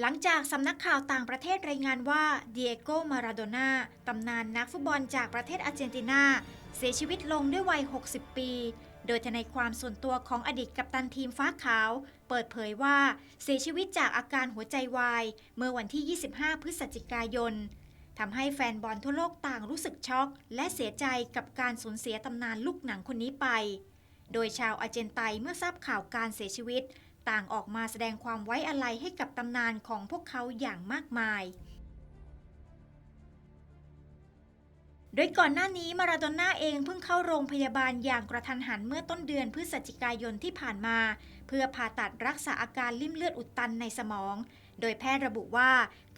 หลังจากสำนักข่าวต่างประเทศรายงานว่าเดียโก มาราโดนาตำนานนักฟุตบอลจากประเทศอาร์เจนตินา เสียชีวิตลงด้วยวัย 60 ปี โดยทนายความส่วนตัวของอดีตกัปตันทีมฟ้าขาว เปิดเผยว่าเสียชีวิตจากอาการหัวใจวาย เมื่อวันที่ 25 พฤศจิกายนทำให้แฟนบอลทั่วโลกต่างรู้สึกช็อก และเสียใจกับการสูญเสียตำนานลูกหนังคนนี้ไป โดยชาวอาร์เจนไตเมื่อทราบข่าวการเสียชีวิต ต่างออกมาแสดงความไว้อาลัยให้กับตำนานของพวกเขาอย่างมากมาย โดยก่อนหน้านี้มาราโดน่าเองเพิ่งเข้าโรงพยาบาลอย่างกระทันหันเมื่อต้นเดือนพฤศจิกายนที่ผ่านมา เพื่อผ่าตัดรักษาอาการลิ่มเลือดอุดตันในสมอง โดยแพทย์ระบุว่า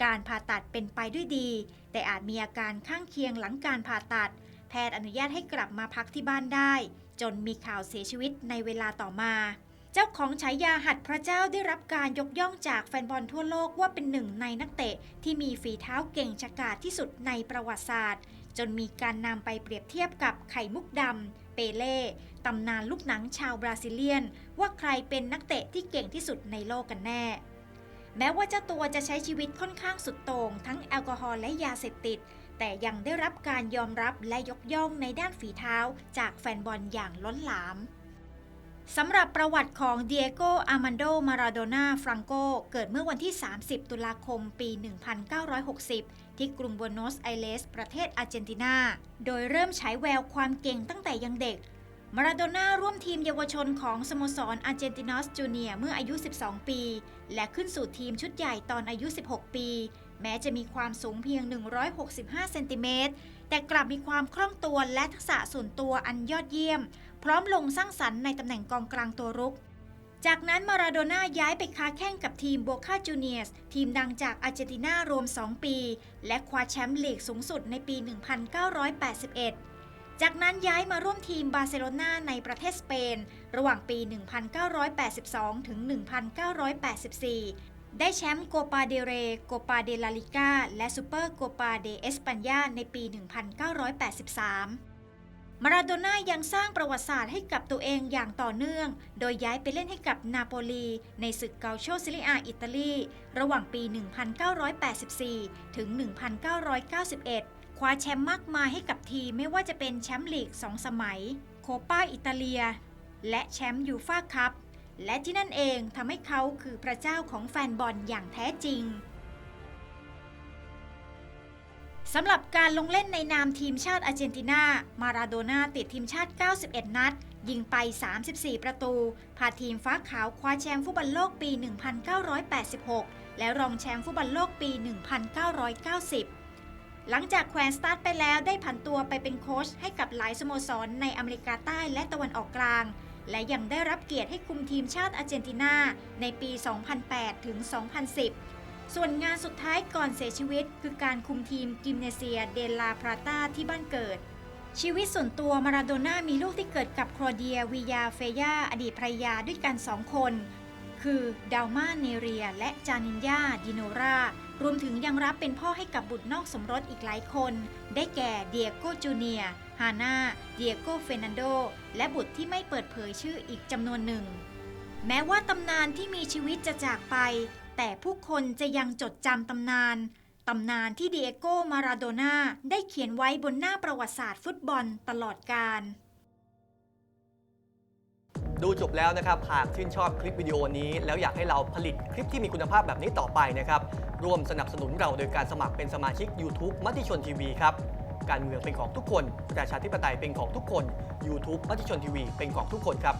การผ่าตัดเป็นไปด้วยดี แต่อาจมีอาการข้างเคียงหลังการผ่าตัด แพทย์อนุญาตให้กลับมาพักที่บ้านได้ จนมีข่าวเสียชีวิตในเวลาต่อมา เจ้าของฉายาหัดพระเจ้าได้รับการยกย่องจากแฟนบอลทั่วโลกว่าเป็นหนึ่งในนักเตะ ที่มีฝีเท้าเก่งฉกาจที่สุดในประวัติศาสตร์ จนมีการนำไปเปรียบเทียบกับไข่มุกดำ เปเล่ ตำนานลูกหนังชาวบราซิเลียน ว่าใครเป็นนักเตะที่เก่งที่สุดในโลกกันแน่ แม้ว่าเจ้าตัวจะใช้ชีวิตค่อนข้างสุดโต่งทั้งแอลกอฮอล์และยาเสพติด แต่ยังได้รับการยอมรับและยกย่องในด้านฝีเท้า จากแฟนบอลอย่างล้นหลาม สำหรับประวัติของเดียโก อามันโด มาราโดนาฟรังโก เกิดเมื่อวันที่ 30 ตุลาคม ปี 1960 ที่กรุงบัวโนสไอเรสประเทศอาร์เจนตินา โดยเริ่มฉายแววความเก่งตั้งแต่ยังเด็ก มาราโดน่าร่วมทีมเยาวชนของสโมสรอาร์เจนตินอสจูเนียเมื่ออายุ 12 ปี และขึ้นสู่ทีมชุดใหญ่ตอนอายุ 16 ปี แม้จะมีความสูงเพียง 165 เซนติเมตร แต่กลับมีความคล่องตัวและทักษะส่วนตัวอันยอดเยี่ยม พร้อมลงสร้างสรรค์ในตำแหน่งกองกลางตัวรุก จากนั้นมาราโดน่าย้ายไปค้าแข่งกับทีมโบคาจูเนียสทีมดังจากอาร์เจนตินารวม 2 ปี และคว้าแชมป์ลีกสูงสุดในปี 1981จากนั้นย้ายมาร่วมทีมบาร์เซโลนาในประเทศสเปน ระหว่างปี 1982 ถึง 1984 ได้แชมป์โกปาเดเร โกปาเดลาลิกา และซูเปอร์โกปาเดเอสปัญญาในปี 1983 มาราโดน่ายังสร้างประวัติศาสตร์ให้กับตัวเองอย่างต่อเนื่อง โดยย้ายไปเล่นให้กับนาโปลี ในศึกเกาโชซิลิอาอิตาลี ระหว่างปี 1984 ถึง 1991 คว้าแชมป์มากมายให้กับทีมไม่ว่าจะเป็นแชมป์ลีก 2 สมัย โคปาอิตาเลีย และแชมป์ยูฟ่าคัพ และที่นั่นเองทำให้เขาคือพระเจ้าของแฟนบอลอย่างแท้จริงสำหรับการลงเล่นในนามทีมชาติอาร์เจนตินา มาราโดน่าติดทีมชาติ 91 นัด ยิงไป 34 ประตู พาทีมฟ้าขาวคว้าแชมป์ฟุตบอลโลกปี 1986 และรองแชมป์ฟุตบอลโลกปี 1990 หลังจากแควนสตาร์ทไปแล้วได้ผันตัวไปเป็นโค้ชให้กับหลายสโมสรในอเมริกาใต้และตะวันออกกลาง และยังได้รับเกียรติให้คุมทีมชาติอาร์เจนตินาในปี 2008 ถึง 2010 ส่วนงานสุดท้ายก่อนเสียชีวิต คือการคุมทีมกิมเนเซียเดลาพราตาที่บ้านเกิด ชีวิตส่วนตัวมาราโดน่ามีลูกที่เกิดกับโครเดียวิยาเฟยาอดีตภรรยาด้วยกันสองคน คือดาวมาเนเรีย และจานินยาดิโนรารวมถึงยังรับเป็นพ่อให้กับบุตรนอกสมรสอีกหลายคน ได้แก่เดียโกจูเนียฮาน่าเดียโกเฟนันโด และบุตรที่ไม่เปิดเผยชื่ออีกจำนวนหนึ่ง แม้ว่าตำนานที่มีชีวิตจะจากไป แต่ผู้คนจะยังจดจำตำนานตำนานที่เดียโกมาราโดน่าได้เขียนไว้บนหน้าประวัติศาสตร์ฟุตบอลตลอดกาล ดูจบแล้วนะครับหากชื่นชอบคลิปวิดีโอนี้แล้วอยากให้เราผลิตคลิปที่มีคุณภาพแบบนี้ต่อไปนะครับร่วมสนับสนุนเราโดยการสมัครเป็นสมาชิก YouTube มติชนทีวีครับการเมืองเป็นของทุกคน ประชาธิปไตยเป็นของทุกคน YouTube มติชนทีวีเป็นของทุกคนครับ